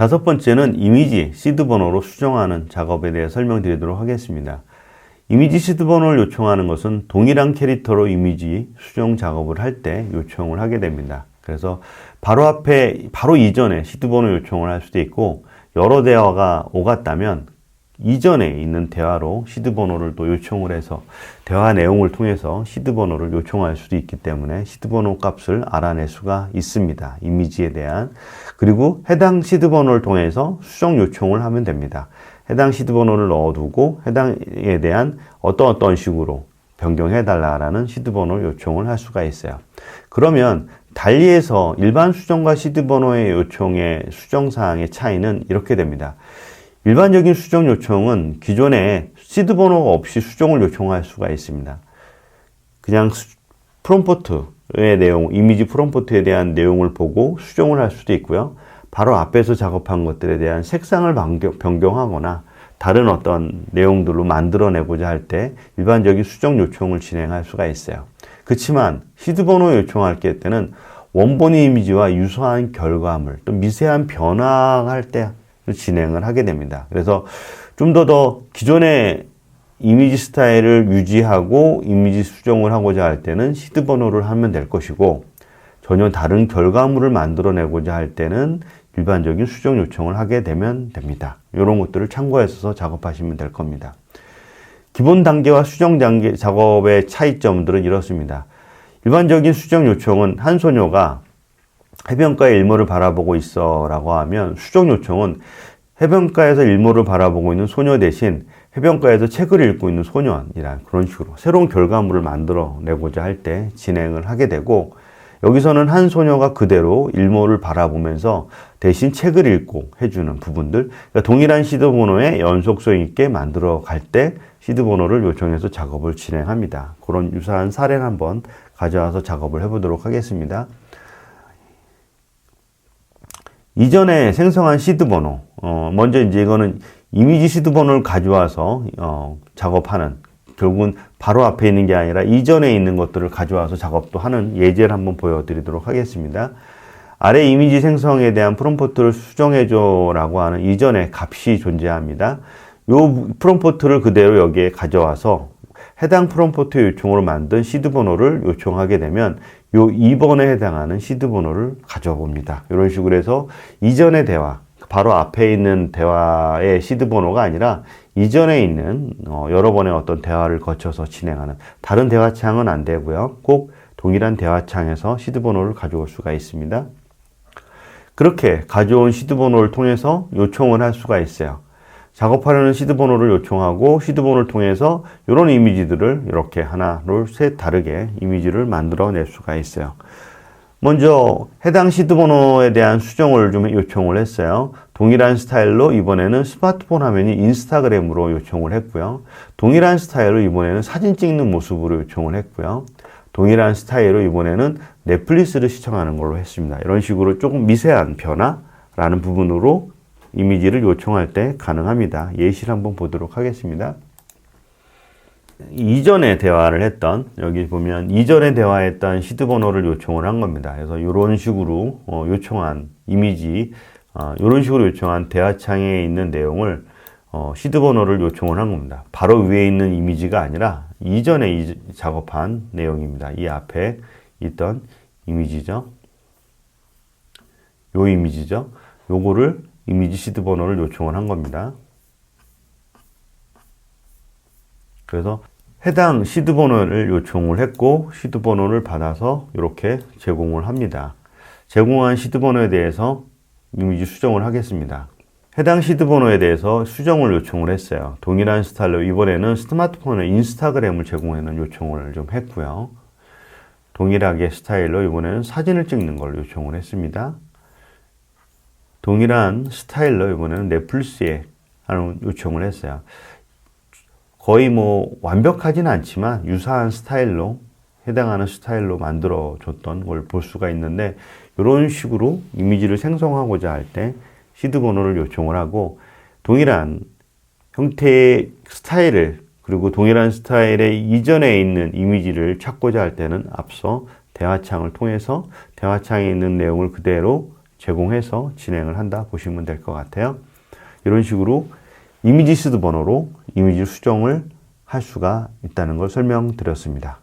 다섯 번째는 이미지 시드 번호로 수정하는 작업에 대해 설명드리도록 하겠습니다. 이미지 시드 번호를 요청하는 것은 동일한 캐릭터로 이미지 수정 작업을 할 때 요청을 하게 됩니다. 그래서 바로 앞에, 바로 이전에 시드 번호 요청을 할 수도 있고, 여러 대화가 오갔다면 이전에 있는 대화로 시드 번호를 또 요청을 해서 대화 내용을 통해서 시드 번호를 요청할 수도 있기 때문에 시드 번호 값을 알아낼 수가 있습니다. 이미지에 대한 그리고 해당 시드 번호를 통해서 수정 요청을 하면 됩니다. 해당 시드 번호를 넣어두고 해당에 대한 어떤 어떤 식으로 변경해 달라라는 시드 번호 요청을 할 수가 있어요. 그러면 달리에서 일반 수정과 시드 번호의 요청의 수정 사항의 차이는 이렇게 됩니다. 일반적인 수정 요청은 기존에 시드 번호가 없이 수정을 요청할 수가 있습니다. 그냥 프롬포트의 내용, 이미지 프롬포트에 대한 내용을 보고 수정을 할 수도 있고요. 바로 앞에서 작업한 것들에 대한 색상을 변경하거나 다른 어떤 내용들로 만들어내고자 할 때 일반적인 수정 요청을 진행할 수가 있어요. 그렇지만 시드 번호 요청할 때는 원본 이미지와 유사한 결과물, 또 미세한 변화할 때 진행을 하게 됩니다. 그래서 좀더더 기존의 이미지 스타일을 유지하고 이미지 수정을 하고자 할 때는 시드 번호를 하면 될 것이고 전혀 다른 결과물을 만들어내고자 할 때는 일반적인 수정 요청을 하게 되면 됩니다. 이런 것들을 참고해서 작업하시면 될 겁니다. 기본 단계와 수정 단계 작업의 차이점들은 이렇습니다. 일반적인 수정 요청은 한 소녀가 해변가의 일몰을 바라보고 있어 라고 하면 수정 요청은 해변가에서 일몰을 바라보고 있는 소녀 대신 해변가에서 책을 읽고 있는 소년이란 그런 식으로 새로운 결과물을 만들어내고자 할 때 진행을 하게 되고 여기서는 한 소녀가 그대로 일몰을 바라보면서 대신 책을 읽고 해주는 부분들 그러니까 동일한 시드 번호의 연속성 있게 만들어 갈 때 시드 번호를 요청해서 작업을 진행합니다. 그런 유사한 사례를 한번 가져와서 작업을 해보도록 하겠습니다. 이전에 생성한 시드 번호, 어, 먼저 이제 이거는 이미지 시드 번호를 가져와서 어, 작업하는 결국은 바로 앞에 있는 게 아니라 이전에 있는 것들을 가져와서 작업도 하는 예제를 한번 보여드리도록 하겠습니다. 아래 이미지 생성에 대한 프롬포트를 수정해줘라고 하는 이전에 값이 존재합니다. 요 프롬포트를 그대로 여기에 가져와서 해당 프롬포트 요청으로 만든 시드 번호를 요청하게 되면 요 2번에 해당하는 시드 번호를 가져봅니다. 이런 식으로 해서 이전의 대화, 바로 앞에 있는 대화의 시드 번호가 아니라 이전에 있는 어, 여러 번의 어떤 대화를 거쳐서 진행하는 다른 대화창은 안 되고요. 꼭 동일한 대화창에서 시드 번호를 가져올 수가 있습니다. 그렇게 가져온 시드 번호를 통해서 요청을 할 수가 있어요. 작업하려는 시드 번호를 요청하고 시드 번호를 통해서 이런 이미지들을 이렇게 하나, 둘, 셋 다르게 이미지를 만들어낼 수가 있어요. 먼저 해당 시드 번호에 대한 수정을 좀 요청을 했어요. 동일한 스타일로 이번에는 스마트폰 화면이 인스타그램으로 요청을 했고요. 동일한 스타일로 이번에는 사진 찍는 모습으로 요청을 했고요. 동일한 스타일로 이번에는 넷플릭스를 시청하는 걸로 했습니다. 이런 식으로 조금 미세한 변화라는 부분으로 이미지를 요청할 때 가능합니다. 예시를 한번 보도록 하겠습니다. 이전에 대화를 했던 여기 보면 이전에 대화했던 시드 번호를 요청을 한 겁니다. 그래서 이런 식으로 어, 요청한 이미지 어, 이런 식으로 요청한 대화창에 있는 내용을 어, 시드 번호를 요청을 한 겁니다. 바로 위에 있는 이미지가 아니라 이전에 이, 작업한 내용입니다. 이 앞에 있던 이미지죠. 요 이미지죠. 요거를 이미지 시드 번호를 요청을 한 겁니다. 그래서 해당 시드 번호를 요청을 했고 시드 번호를 받아서 이렇게 제공을 합니다. 제공한 시드 번호에 대해서 이미지 수정을 하겠습니다. 해당 시드 번호에 대해서 수정을 요청을 했어요. 동일한 스타일로 이번에는 스마트폰에 인스타그램을 제공하는 요청을 좀 했고요. 동일하게 스타일로 이번에는 사진을 찍는 걸 요청을 했습니다. 동일한 스타일로 이번에는 넷플릭스에 하는 요청을 했어요. 거의 뭐 완벽하진 않지만 유사한 스타일로 해당하는 스타일로 만들어 줬던 걸 볼 수가 있는데 이런 식으로 이미지를 생성하고자 할 때 시드 번호를 요청을 하고 동일한 형태의 스타일을 그리고 동일한 스타일의 이전에 있는 이미지를 찾고자 할 때는 앞서 대화창을 통해서 대화창에 있는 내용을 그대로 제공해서 진행을 한다 보시면 될 것 같아요. 이런 식으로 이미지 시드 번호로 이미지 수정을 할 수가 있다는 걸 설명드렸습니다.